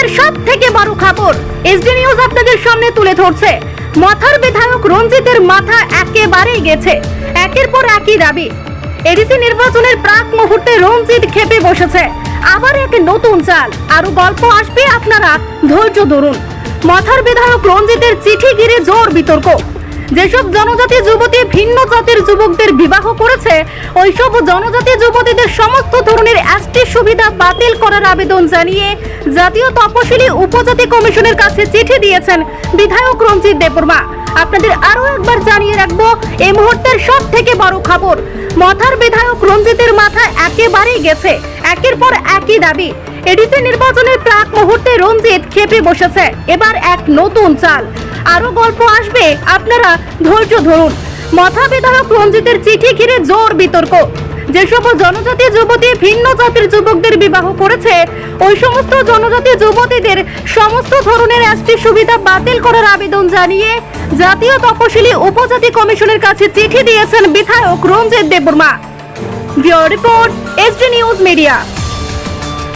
মুহূর্তের সব থেকে বড় খবর। এসডি নিউজ আপনাদের সামনে তুলে ধরছে। মাথার বিধায়ক রঞ্জিতের মাথা একেবারেই গেছে। একের পর একই দাবি। এডিসি নির্বাচনের প্রাক মুহূর্তে রঞ্জিত খেপে বসেছে। আবার এক নতুন চাল। আরও গল্প আসবে আপনারা। ধৈর্য ধরুন। মাথার বিধায়ক রঞ্জিতের চিঠি ঘিরে জোর বিতর্ক। যেসব জনজাতি যুবতী ভিন্ন জাতির যুবকদের বিবাহ করেছে, ওইসব জনজাতি যুবতীদের সমস্ত ধরনের এসটি সুবিধা বাতিল করার আবেদন জানিয়ে জাতীয় তপশিলি উপজাতি কমিশনের কাছে চিঠি দিয়েছেন বিধায়ক রঞ্জিত দেববর্মা। আপনাদের আরও একবার জানিয়ে রাখব এই মুহূর্তের সব থেকে বড় খবর, মথার বিধায়ক রঞ্জিতের মাথা একেবারেই গেছে, একের পর একই দাবি। এডিসি নির্বাচনের প্রাক মুহূর্তে রঞ্জিত খেপে বসেছে, এবার এক নতুন চাল। আরও গল্প আসবে। আপনারা ধৈর্য ধরুন। মথা বিধায়ক রঞ্জিতের চিঠি ঘিরে জোর বিতর্ক। যেসব জনজাতি যুবতী ভিন্ন জাতির যুবকদের বিবাহ করেছে, ওই সমস্ত জনজাতি যুবতীদের সমস্ত ধরনের এসটি সুবিধা বাতিল করার আবেদন জানিয়ে জাতীয় তপশিলি উপজাতি কমিশনের কাছে চিঠি দিয়েছেন বিধায়ক Ranjit Debbarma. Report SD news media.